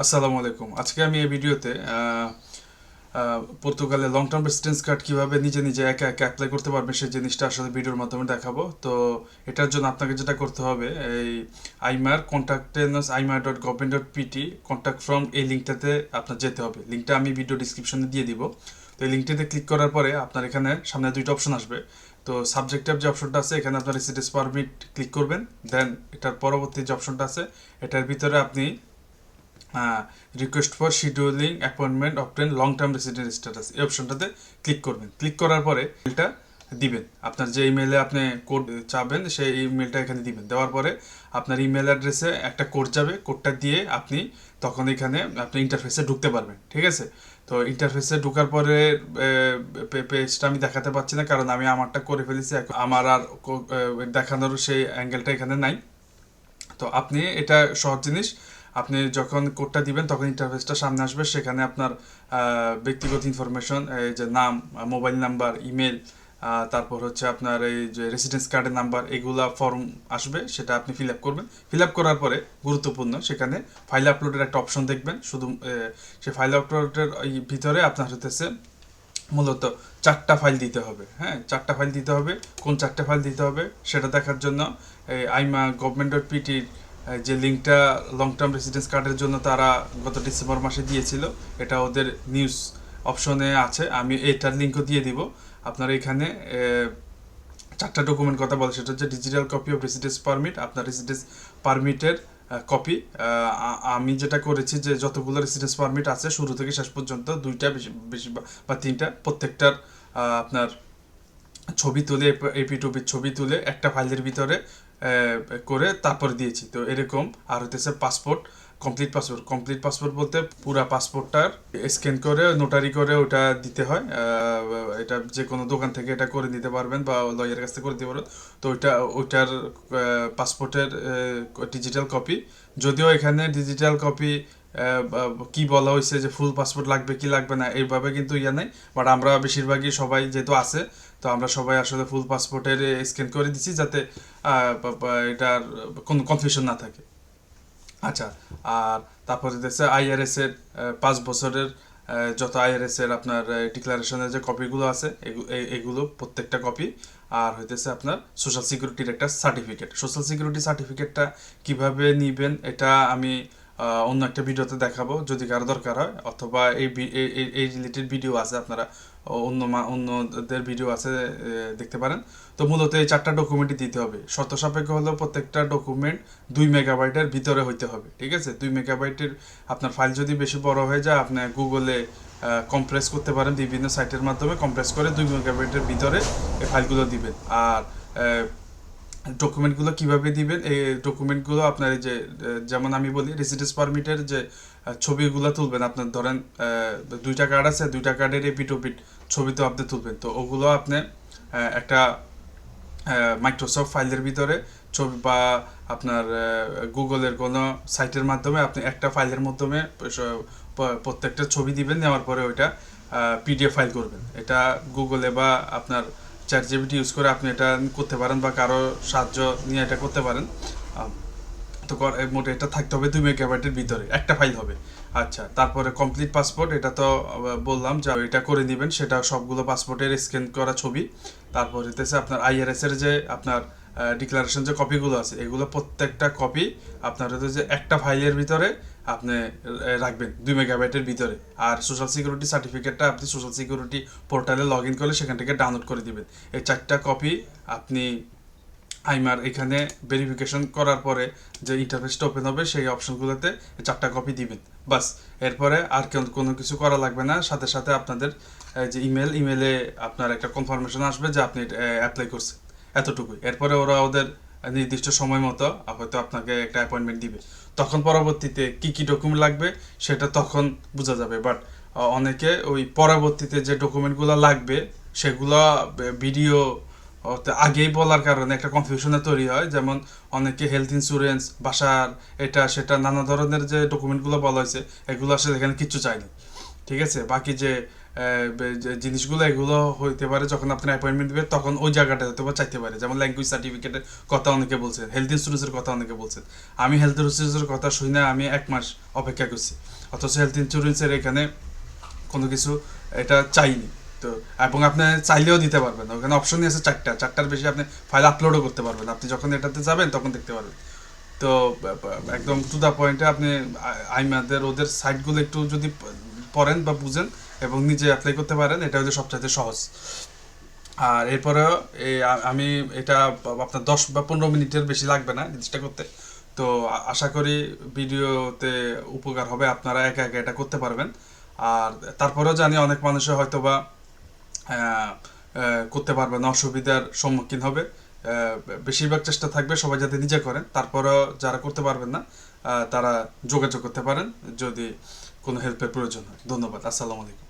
আসসালামু আলাইকুম। আজকে আমি এই ভিডিওতে পর্তুগালে লং টার্ম রেসিডেন্স কার্ড কীভাবে নিজে নিজে একা একা অ্যাপ্লাই করতে পারবেন সেই জিনিসটা আসলে ভিডিওর মাধ্যমে দেখাবো। তো এটার জন্য আপনাকে যেটা করতে হবে, এই আইমার কন্ট্যাক্টেনস আইমার dot government dot PT contact form এই লিঙ্কটাতে আপনার যেতে হবে। লিঙ্কটা আমি ভিডিও ডিসক্রিপশনে দিয়ে দিব। তো এই লিঙ্কটিতে ক্লিক করার পরে আপনার এখানে সামনে দুইটা অপশন আসবে। তো সাবজেক্টিভ যে অপশনটা আছে, এখানে আপনার রেসিডেন্স পারমিট ক্লিক করবেন। দেন এটার পরবর্তী যে অপশনটা আছে, এটার ভিতরে আপনি request for scheduling appointment obtain long term resident status এই অপশনটাতে ক্লিক করবেন। ক্লিক করার পরে এটা দিবেন। আপনার যে ইমেলে আপনি কোড চাবেন, সেই ইমেলটা এখানে দিবেন। দেওয়ার পরে আপনার ইমেল অ্যাড্রেসে একটা কোড যাবে। কোডটা দিয়ে আপনি তখন এখানে আপনি ইন্টারফেসে ঢুকতে পারবেন। ঠিক আছে? তো ইন্টারফেসে ঢোকার পরে পেজটা আমি দেখাতে পারছি না, কারণ আমি আমারটা করে ফেলেছি। আমার আর দেখানোর সেই অ্যাঙ্গেলটা এখানে নাই। তো আপনি এটা সহজ জিনিস আপনি যখন কোডটা দিবেন, তখন ইন্টারফেসটা সামনে আসবে। সেখানে আপনার ব্যক্তিগত ইনফরমেশন এই যে নাম মোবাইল নাম্বার ইমেল তারপর হচ্ছে আপনার এই যে রেসিডেন্স কার্ডের নাম্বার এগুলা ফর্ম আসবে, সেটা আপনি ফিল আপ করবেন। ফিল আপ করার পরে গুরুত্বপূর্ণ, সেখানে ফাইল আপলোডের একটা অপশন দেখবেন। শুধু সে ফাইল আপলোডের ভিতরে আপনার হতেছে মূলত চারটা ফাইল দিতে হবে। হ্যাঁ চারটা ফাইল দিতে হবে। কোন চারটা ফাইল দিতে হবে, সেটা দেখার জন্য, এই আইমা গভর্নমেন্ট ডট পিটির যে লিঙ্কটা লং টার্ম রেসিডেন্স কার্ডের জন্য তারা গত ডিসেম্বর মাসে দিয়েছিল, এটা ওদের নিউজ অপশনে আছে। আমি এটার লিঙ্কও দিয়ে দিব। আপনারা এখানে চারটা ডকুমেন্ট কথা বলে, সেটা হচ্ছে digital copy of residence permit আপনার রেসিডেন্স পারমিটের কপি আমি যেটা করেছি যে যতগুলো রেসিডেন্স পারমিট আছে, শুরু থেকে শেষ পর্যন্ত দুইটা, বেশি বেশি বা- তিনটা, প্রত্যেকটার আপনার ছবি তুলে, এপি টুপির ছবি তুলে, একটা ফাইলের ভিতরে করে তারপর দিয়েছি। তো এরকম, আর হতেছে passport complete passport complete passport বলতে পুরা পাসপোর্টটার স্ক্যান করে নোটারি করে ওটা দিতে হয়। এটা যে কোনো দোকান থেকে এটা করে দিতে পারবেন বা লয়ারের কাছ থেকে করে দিতে পারবেন। তো ওইটা, ওইটার পাসপোর্টের ডিজিটাল কপি যদিও এখানে ডিজিটাল কপি কি বলা হয়েছে যে ফুল পাসপোর্ট লাগবে কি লাগবে না, এইভাবে কিন্তু ইয়া নেই। বাট আমরা বেশিরভাগই সবাই যেহেতু আছে তো আমরা সবাই আসলে ফুল পাসপোর্টের স্ক্যান করে দিচ্ছি যাতে এটার কোনো কনফিউশন না থাকে। আচ্ছা আর তারপরে দেখছে আইআরএস এর পাঁচ বছরের যত আইআরএস এর আপনার ডিক্লারেশনের যে কপিগুলো আছে এগুলো, প্রত্যেকটা কপি আর হইতেছে আপনার সোশ্যাল সিকিউরিটির একটা সার্টিফিকেট সোশ্যাল সিকিউরিটি সার্টিফিকেটটা কীভাবে নিবেন, এটা আমি অন্য একটা ভিডিওতে দেখাবো, যদি কারও দরকার হয়, অথবা এই এই- রিলেটেড ভিডিও আছে, আপনারা অন্য অন্যদের ভিডিও আছে দেখতে পারেন। তো মূলত এই চারটা ডকুমেন্টই দিতে হবে। শর্ত সাপেক্ষ হলেও প্রত্যেকটা ডকুমেন্ট দুই মেগাবাইটের ভিতরে হইতে হবে, ঠিক আছে? দুই মেগাবাইটের আপনার ফাইল যদি বেশি বড় হয়ে যায়, আপনি গুগলে কম্প্রেস করতে পারেন, বিভিন্ন সাইটের মাধ্যমে কম্প্রেস করে দুই মেগাবাইটের ভিতরে এই ফাইলগুলো দিবেন। আর ডকুমেন্টগুলো কীভাবে দিবেন? এই ডকুমেন্টগুলো আপনার যে যেমন আমি বলি রেসিডেন্স পারমিটের যে ছবিগুলো তুলবেন, আপনার ধরেন দুইটা কার্ড আছে, দুইটা কার্ডের এপিট ওপিট ছবি তো আপনি তুলবেন। তো ওগুলো আপনি একটা মাইক্রোসফট ফাইলের ভিতরে ছবি বা আপনার গুগলের কোনো সাইটের মাধ্যমে আপনি একটা ফাইলের মাধ্যমে প্রত্যেকটা ছবি দিবেন, নেওয়ার পরে ওইটা পিডিএফ ফাইল করবেন। এটা গুগলে বা আপনার চ্যাট জিবিটি ইউজ করে আপনি এটা করতে পারেন বা কারও সাহায্য নিয়ে এটা করতে পারেন। তো মোটে এটা থাকতে হবে দুই মেগাবাইটের ভিতরে, একটা ফাইল হবে। আচ্ছা তারপরে কমপ্লিট পাসপোর্ট এটা তো বললাম যে এটা করে নেবেন, সেটা সবগুলো পাসপোর্টের স্ক্যান করা ছবি। তারপর হইতেছে আপনার আইআরএস এর যে আপনার ডিক্লারেশন যে কপিগুলো আছে, এগুলো প্রত্যেকটা কপি আপনার হচ্ছে যে একটা ফাইলের ভিতরে আপনি রাখবেন দুই মেগাবাইটের ভিতরে। আর সোশ্যাল সিকিউরিটি সার্টিফিকেটটা আপনি সোশ্যাল সিকিউরিটি পোর্টালে লগ ইন করলে সেখান থেকে ডাউনলোড করে দিবেন। এই চারটা কপি আপনি আইমার এখানে ভেরিফিকেশন করার পরে যে ইন্টারফেসটা ওপেন হবে, সেই অপশনগুলোতে চারটা কপি দিবেন। বাস, এরপরে আর কেউ- কোনো কিছু করা লাগবে না। সাথে সাথে আপনাদের যে ইমেল ইমেলে আপনার একটা কনফার্মেশন আসবে যে আপনি অ্যাপ্লাই করছেন। এতটুকুই। এরপরে ওরা ওদের নির্দিষ্ট সময় মতো হয়তো আপনাকে একটা অ্যাপয়েন্টমেন্ট দিবে। তখন পরবর্তীতে কি কি ডকুমেন্ট লাগবে সেটা তখন বোঝা যাবে। বাট অনেকে ওই পরবর্তীতে যে ডকুমেন্টগুলো লাগবে, সেগুলো ভিডিও আগেই বলার কারণে একটা কনফিউশনে তৈরি হয়। যেমন অনেকে হেলথ ইন্স্যুরেন্স বাসার এটা সেটা নানা ধরনের যে ডকুমেন্টগুলো বলা হয়েছে, এগুলো আসলে এখানে কিচ্ছু চাইনি ঠিক আছে? বাকি যে জিনিসগুলো এগুলো হইতে পারে, যখন আপনি অ্যাপয়েন্টমেন্ট দিবেন তখন ওই জায়গাটা হয়তো বা চাইতে পারে। যেমন ল্যাঙ্গুয়েজ সার্টিফিকেটের কথা অনেকে বলছেন হেলথ ইন্স্যুরেন্সের কথা অনেকে বলছেন। আমি হেলথ ইন্স্যুরেন্সের কথা শুনে আমি এক মাস অপেক্ষা করছি। অথচ হেলথ ইন্স্যুরেন্সের এখানে কোনো কিছু এটা চাইনি। তো, এবং আপনি চাইলেও দিতে পারবেন ওখানে অপশনই আছে চারটা। চারটার বেশি আপনি ফাইল আপলোডও করতে পারবেন। আপনি যখন এটাতে যাবেন, তখন দেখতে পারবেন। তো একদম টু দা পয়েন্টে আপনি আইমাদের, ওদের সাইটগুলো একটু যদি পড়েন বা বুঝেন এবং নিজে অ্যাপ্লাই করতে পারেন, এটা হচ্ছে সবচাইতে সহজ। আর এরপরেও আমি এটা আপনার দশ বা পনেরো মিনিটের বেশি লাগবে না জিনিসটা করতে। তো আশা করি ভিডিওতে উপকার হবে, আপনারা একা একা এটা করতে পারবেন। আর তারপরেও জানি অনেক মানুষের হয়তো বা করতে পারবে না, অসুবিধার সম্মুখীন হবে। বেশিরভাগ চেষ্টা থাকবে সবাই যাতে নিজে করেন, তারপরেও যারা করতে পারবেন না তারা যোগাযোগ করতে পারেন। যদি কোনো হেল্পের প্রয়োজন হয় ধন্যবাদ আসসালামু আলাইকুম